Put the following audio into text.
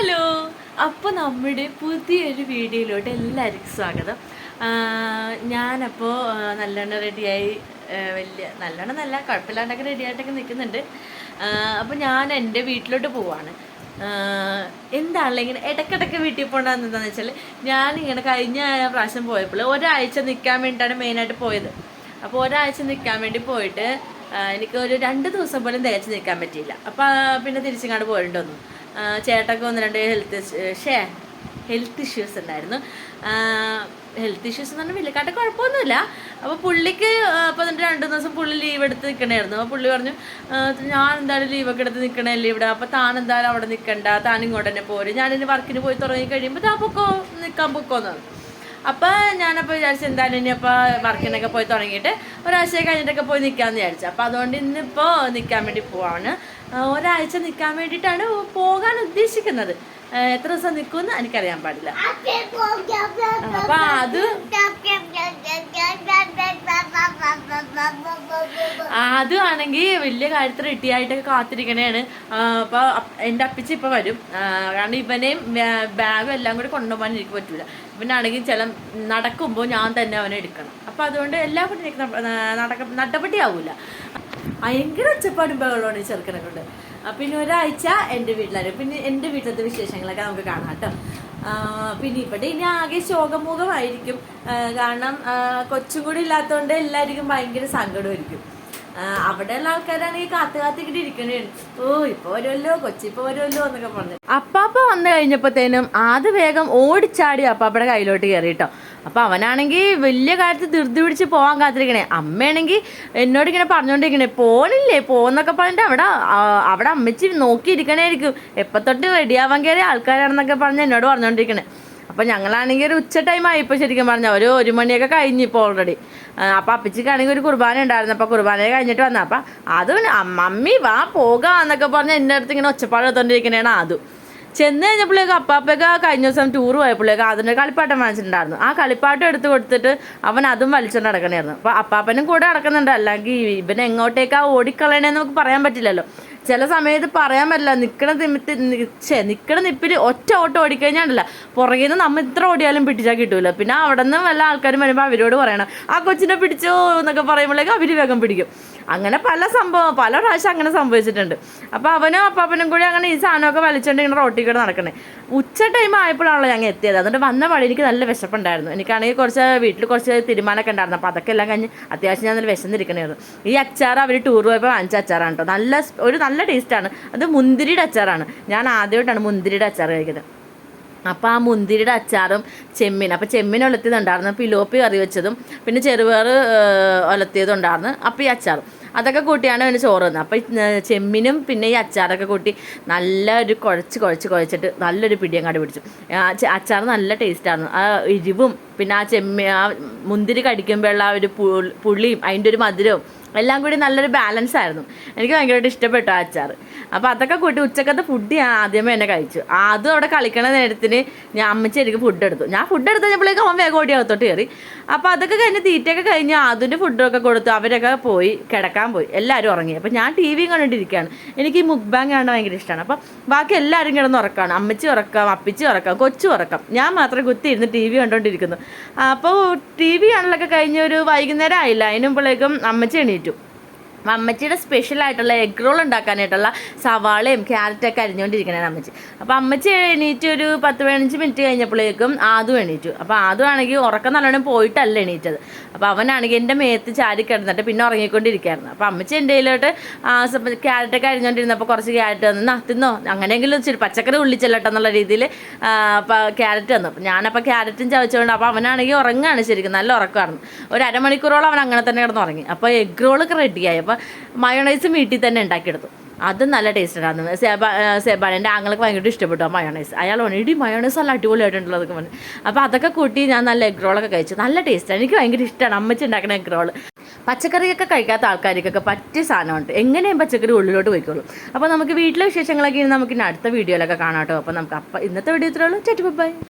Hello. അപ്പോൾ നമ്മുടെ പുതിയൊരു വീഡിയോയിലോട്ട് എല്ലാവർക്കും സ്വാഗതം. ഞാനപ്പോൾ നല്ലോണം റെഡിയായി വലിയ നല്ലോണം നല്ല കുഴപ്പമില്ലാണ്ടൊക്കെ റെഡിയായിട്ടൊക്കെ നിൽക്കുന്നുണ്ട് അപ്പോൾ ഞാൻ എന്റെ വീട്ടിലോട്ട് പോവാണ്. എന്താണല്ലോ ഇങ്ങനെ ഇടയ്ക്കിടയ്ക്ക് വീട്ടിൽ പോകണമെന്ന് എന്താണെന്ന് വെച്ചാൽ ഞാനിങ്ങനെ കഴിഞ്ഞ പ്രാവശ്യം പോയപ്പോൾ ഒരാഴ്ച നിൽക്കാൻ വേണ്ടിയിട്ടാണ് മെയിനായിട്ട് പോയത്. അപ്പോൾ ഒരാഴ്ച നിൽക്കാൻ വേണ്ടി പോയിട്ട് എനിക്ക് ഒരു രണ്ട് ദിവസം പോലും തികച്ച് നിൽക്കാൻ പറ്റിയില്ല. അപ്പോൾ പിന്നെ തിരിച്ചിങ്ങോട്ട് പോയിട്ട് വന്നു ആ, ചേട്ടക്ക് ഒന്ന് രണ്ട് ഹെൽത്ത് ഷേ ഹെൽത്ത് ഇഷ്യൂസ് ഉണ്ടായിരുന്നു. ഹെൽത്ത് ഇഷ്യൂസ് എന്ന് പറഞ്ഞാൽ വലിയക്കാട്ട് കുഴപ്പമൊന്നുമില്ല. അപ്പോൾ പുള്ളിക്ക് അപ്പോൾ എന്നിട്ട് രണ്ട് ദിവസം പുള്ളി ലീവ് എടുത്ത് നിൽക്കണമായിരുന്നു അപ്പോൾ പുള്ളി പറഞ്ഞു ഞാൻ എന്തായാലും ലീവൊക്കെ എടുത്ത് നിൽക്കണല്ലേ ഇവിടെ. അപ്പോൾ താൻ എന്തായാലും അവിടെ നിൽക്കണ്ട താൻ ഇങ്ങോട്ട് തന്നെ പോരും. ഞാനിനി വർക്കിന് പോയി തുടങ്ങി കഴിയുമ്പോൾ താൻ പൊക്കോ നിൽക്കാൻ പൊക്കോന്ന് പറഞ്ഞു. അപ്പോൾ ഞാനപ്പോൾ വിചാരിച്ചു എന്തായാലും ഇനി അപ്പോൾ വർക്കിനൊക്കെ പോയി തുടങ്ങിയിട്ട് ഒരാഴ്ച കഴിഞ്ഞിട്ടൊക്കെ പോയി നിൽക്കാമെന്ന് വിചാരിച്ചു. അപ്പോൾ അതുകൊണ്ട് ഇന്നിപ്പോൾ നിൽക്കാൻ വേണ്ടി പോവാണ്. ഒരാഴ്ച നിൽക്കാൻ വേണ്ടിയിട്ടാണ് പോകാൻ ഉദ്ദേശിക്കുന്നത്. എത്ര ദിവസം നിൽക്കുമെന്ന് എനിക്കറിയാൻ പാടില്ല. അപ്പൊ അത് അതാണെങ്കിൽ വലിയ കാര്യത്തിൽ റെഡിയായിട്ടൊക്കെ കാത്തിരിക്കണേണ്. അപ്പോൾ എന്റെ അപ്പിച്ച് ഇപ്പോൾ വരും. കാരണം ഇവനെയും ബാഗും എല്ലാം കൂടി കൊണ്ടുപോകാൻ എനിക്ക് പറ്റൂല. ഇവനാണെങ്കിൽ ചില നടക്കുമ്പോൾ ഞാൻ തന്നെ അവനെ എടുക്കണം. അപ്പോൾ അതുകൊണ്ട് എല്ലാ കൂടി നടക്ക നടപടി ആവൂല ഭയങ്കര ഒച്ചപ്പാടും ബഹളമാണ് ചെറുക്കനെ കൊണ്ട്. പിന്നെ ഒരാഴ്ച എന്റെ വീട്ടിലായിരുന്നു പിന്നെ എന്റെ വീട്ടിലത്തെ വിശേഷങ്ങളൊക്കെ നമുക്ക് കാണാം കേട്ടോ. പിന്നെ ഇവിടെ ഇനി ആകെ ശോകമുഖമായിരിക്കും. കാരണം കൊച്ചും കൂടി ഇല്ലാത്തതുകൊണ്ട് എല്ലാവർക്കും ഭയങ്കര സങ്കടമായിരിക്കും. അവിടെ അവിടെയുള്ള ആൾക്കാരാണെങ്കിൽ കാത്തു കാത്തിക്കിട്ട് ഇരിക്കണേ. ഓ ഇപ്പൊ വരുമല്ലോ കൊച്ചിപ്പോ വരുമല്ലോ എന്നൊക്കെ പറഞ്ഞു. അപ്പാപ്പ വന്നു കഴിഞ്ഞപ്പോഴത്തേനും ആദ്യ വേഗം ഓടിച്ചാടി അപ്പാപ്പയുടെ കയ്യിലോട്ട് കയറി കേട്ടോ. അപ്പൊ അവനാണെങ്കിൽ വലിയ കാര്യത്തിൽ ധൃതി പിടിച്ച് പോകാൻ കാത്തിരിക്കണേ. അമ്മയാണെങ്കിൽ എന്നോട് ഇങ്ങനെ പറഞ്ഞുകൊണ്ടിരിക്കണേ പോണില്ലേ? പോകുന്നൊക്കെ പറഞ്ഞിട്ട് അവിടെ അവിടെ അമ്മച്ചി നോക്കിയിരിക്കണേയിരിക്കും എപ്പത്തൊട്ട് റെഡിയാവാൻ കയറിയ ആൾക്കാരാണെന്നൊക്കെ പറഞ്ഞ് എന്നോട് പറഞ്ഞുകൊണ്ടിരിക്കണേ അപ്പോൾ ഞങ്ങളാണെങ്കിൽ ഒരു ഉച്ച ടൈമായി ആയിപ്പോൾ ശരിക്കും പറഞ്ഞാൽ ഒരു ഒരു മണിയൊക്കെ കഴിഞ്ഞു ഇപ്പോൾ ഓൾറെഡി അപ്പം അപ്പച്ചിക്കാണെങ്കിൽ ഒരു കുർബാന ഉണ്ടായിരുന്നു. അപ്പോൾ കുർബാന കഴിഞ്ഞിട്ട് വന്ന അപ്പം അതും മമ്മി വാ പോകാന്നൊക്കെ പറഞ്ഞ് എന്റെ അടുത്ത് ഇങ്ങനെ ഒച്ചപ്പാട് എടുത്തോണ്ടിരിക്കണേണ് അതും. ചെന്ന് കഴിഞ്ഞപ്പോഴേക്കും ആ കഴിഞ്ഞ ദിവസം ടൂർ പോയപ്പോഴേക്ക് അതിന്റെ കളിപ്പാട്ടം വാങ്ങിച്ചിട്ടുണ്ടായിരുന്നു. ആ കളിപ്പാട്ടം എടുത്ത് കൊടുത്തിട്ട് അവൻ അതും വലിച്ചുകൊണ്ട് നടക്കണമായിരുന്നു അപ്പോൾ അപ്പാപ്പനും കൂടെ നടക്കുന്നുണ്ട്. അല്ലെങ്കിൽ ഇവൻ എങ്ങോട്ടേക്കാ ഓടിക്കളയണേന്ന് നമുക്ക് പറയാൻ പറ്റില്ലല്ലോ. ചില സമയത്ത് പറയാൻ പറ്റില്ല. നിൽക്കണ നിമിത്തി ഛേ നിൽക്കണ നിപ്പിൽ ഒറ്റ ഓട്ടം ഓടിക്കഴിഞ്ഞാണ്ടല്ല. പുറകിൽ നിന്ന് നമ്മൾ ഇത്ര ഓടിയാലും പിടിച്ചാൽ കിട്ടൂല. പിന്നെ അവിടെ നിന്ന് വല്ല ആൾക്കാരും വരുമ്പോൾ അവരോട് പറയണം. ആ കൊച്ചിനെ പിടിച്ചോ എന്നൊക്കെ പറയുമ്പോഴേക്കും അവർ വേഗം പിടിക്കും. അങ്ങനെ പല സംഭവം പല പ്രാവശ്യം അങ്ങനെ സംഭവിച്ചിട്ടുണ്ട്. അപ്പോൾ അവനും അപ്പാപ്പനും കൂടി അങ്ങനെ ഈ സാധനമൊക്കെ വലിച്ചുകൊണ്ട് ഇങ്ങനെ റോട്ടിൽ കൂടെ നടക്കണേ. ഉച്ച ടൈം ആയപ്പോഴാണല്ലോ ഞങ്ങൾ എത്തിയത്. അതുകൊണ്ട് വന്ന വഴി എനിക്ക് നല്ല വിശപ്പുണ്ടായിരുന്നു. എനിക്കാണെങ്കിൽ കുറച്ച് വീട്ടിൽ കുറച്ച് തീരുമാനമൊക്കെ ഉണ്ടായിരുന്നു. അപ്പോൾ അതൊക്കെ എല്ലാം കഴിഞ്ഞ് അത്യാവശ്യം ഞാൻ നല്ല വിശന്നിരിക്കണമായിരുന്നു ഈ അച്ചാർ അവർ ടൂർ പോയപ്പോൾ വാങ്ങിച്ച അച്ചാറാണ് കേട്ടോ നല്ല ഒരു നല്ല ടേസ്റ്റാണ് അത് മുന്തിരിയുടെ അച്ചാറാണ്. ഞാൻ ആദ്യമായിട്ടാണ് മുന്തിരിയുടെ അച്ചാർ കഴിക്കുന്നത്. അപ്പോൾ ആ മുന്തിരിയുടെ അച്ചാറും ചെമ്മീൻ അപ്പോൾ ചെമ്മീൻ ഒലത്തിയതുണ്ടായിരുന്നു പിലോപ്പി കറി വെച്ചതും പിന്നെ ചെറുപയർ ഒലത്തിയതും ഉണ്ടായിരുന്നു അപ്പോൾ ഈ അച്ചാറും. അതൊക്കെ കൂട്ടിയാണ് പിന്നെ ചോറ് തന്നത്. അപ്പോൾ ഈ ചെമ്മീനും പിന്നെ ഈ അച്ചാറൊക്കെ കൂട്ടി നല്ല ഒരു കുഴച്ച് കുഴച്ച് കുഴച്ചിട്ട് നല്ലൊരു പിടിയും പിടിയങ്ങാട് പിടിച്ചു. അച്ചാർ നല്ല ടേസ്റ്റാണ് ആ എരിവും പിന്നെ ആ ചെമ്മീൻ ആ മുന്തിരി കടിക്കുമ്പോഴുള്ള ആ ഒരു പുളിയും അതിന്റെ ഒരു മധുരവും എല്ലാം കൂടി നല്ലൊരു ബാലൻസ് ആയിരുന്നു എനിക്ക് ഭയങ്കരമായിട്ട് ഇഷ്ടപ്പെട്ടു ആ അച്ചാർ അപ്പോൾ അതൊക്കെ കൂട്ടി ഉച്ചക്കത്തെ ഫുഡ് ഞാൻ ആദ്യമേ തന്നെ കഴിച്ചു. അതും അവിടെ കളിക്കണ നേരത്തിന് ഞാൻ അമ്മച്ചി എനിക്ക് ഫുഡ് എടുത്തു. ഞാൻ ഫുഡ് എടുത്ത് കഴിഞ്ഞപ്പോഴേക്കും അവൻ വേഗം ഓടി അകത്തോട്ട് കയറി. അപ്പോൾ അതൊക്കെ കഴിഞ്ഞ് തീറ്റയൊക്കെ കഴിഞ്ഞ് അതിന്റെ ഫുഡൊക്കെ കൊടുത്തു. അവരൊക്കെ പോയി കിടക്കാൻ പോയി. എല്ലാവരും ഉറങ്ങി. അപ്പോൾ ഞാൻ ടി വിയും കണ്ടിട്ടിരിക്കുകയാണ്. എനിക്ക് ഈ മുക്ക് ബാങ്ക് കാണാൻ ഭയങ്കര ഇഷ്ടമാണ്. അപ്പോൾ ബാക്കി എല്ലാവരും കിടന്ന് ഉറക്കാണ്. അമ്മച്ചി ഉറക്കാം അപ്പിച്ചി ഉറക്കാം കൊച്ചു ഉറക്കാം. ഞാൻ മാത്രം കുത്തിയിരുന്ന് ടി വി കണ്ടുകൊണ്ടിരിക്കുന്നു അപ്പോൾ ടി വി കാണലൊക്കെ കഴിഞ്ഞ് ഒരു വൈകുന്നേരം ആയില്ല. അതിനുമ്പോഴേക്കും അമ്മച്ചി എണീറ്റു. അമ്മച്ചിയുടെ സ്പെഷ്യൽ ആയിട്ടുള്ള എഗ് റോൾ ഉണ്ടാക്കാനായിട്ടുള്ള സവാളയും ക്യാരറ്റൊക്കെ അരിഞ്ഞുകൊണ്ടിരിക്കണേ അമ്മച്ചി. അപ്പോൾ അമ്മച്ചി എണീറ്റ് ഒരു പത്ത് പതിനഞ്ച് മിനിറ്റ് കഴിഞ്ഞപ്പോഴേക്കും ആദ്യം എണീറ്റു. അപ്പോൾ ആദ്യം ആണെങ്കിൽ ഉറക്കം നല്ലോണം പോയിട്ടല്ല എണീറ്റത്. അപ്പോൾ അവനാണെങ്കിൽ എന്റെ മേത്ത് ചാരി കിടന്നിട്ട് പിന്നെ ഉറങ്ങിക്കൊണ്ടിരിക്കുകയായിരുന്നു അപ്പോൾ അമ്മച്ചി എന്റെ കയ്യിലോട്ട് ക്യാരറ്റൊക്കെ അരിഞ്ഞുകൊണ്ടിരുന്നപ്പോൾ കുറച്ച് ക്യാരറ്റ് തന്നു. "നാ, തിന്നോ. അങ്ങനെയെങ്കിലും ഇച്ചിരി പച്ചക്കറി ഉള്ളിച്ചല്ലട്ടോ എന്നുള്ള രീതിയിൽ ക്യാരറ്റ് തന്നു. അപ്പോൾ ഞാനപ്പോൾ ക്യാരറ്റും ചവച്ചുകൊണ്ട് അപ്പോൾ അവനാണെങ്കിൽ ഉറങ്ങുകയാണ് ശരിക്കും. നല്ല ഉറക്കമായിരുന്നു. ഒരു അരമണിക്കൂറോളം അവൻ അങ്ങനെ തന്നെ കിടന്ന് ഉറങ്ങി അപ്പോൾ എഗ് റോളൊക്കെ റെഡിയായി അപ്പോൾ മയോണൈസും വീട്ടിൽ തന്നെ ഉണ്ടാക്കിയെടുത്തു. അത് നല്ല ടേസ്റ്റ് ഉണ്ടായിരുന്നു. സെബ സെബാൻ എന്റെ ആങ്ങൾക്ക് ഭയങ്കര ഇഷ്ടപ്പെട്ടു ആ മയോണൈസ് അയാൾ ഒണിടി മയോണൈസ് നല്ല അടിപൊളിയായിട്ടുണ്ടല്ലോ അതൊക്കെ പറഞ്ഞു. അപ്പോൾ അതൊക്കെ കൂട്ടി ഞാൻ നല്ല എഗ് റോളൊക്കെ കഴിച്ചു. നല്ല ടേസ്റ്റാണ് എനിക്ക് ഭയങ്കര ഇഷ്ടമാണ് അമ്മച്ചി ഉണ്ടാക്കുന്ന എഗ് റോൾ പച്ചക്കറിയൊക്കെ കഴിക്കാത്ത ആൾക്കാർക്കൊക്കെ പറ്റിയ സാധനമുണ്ട്. എങ്ങനെയും പച്ചക്കറി ഉള്ളിലോട്ട് പോയിക്കോളും. അപ്പോൾ നമുക്ക് വീട്ടിലെ വിശേഷങ്ങളൊക്കെ നമുക്ക് ഇനി അടുത്ത വീഡിയോയിലൊക്കെ കാണാം കേട്ടോ. അപ്പോൾ നമുക്ക് അപ്പം ഇന്നത്തെ വീഡിയോ ഇത്രയുള്ളൂ ചേട്ടി ബൈ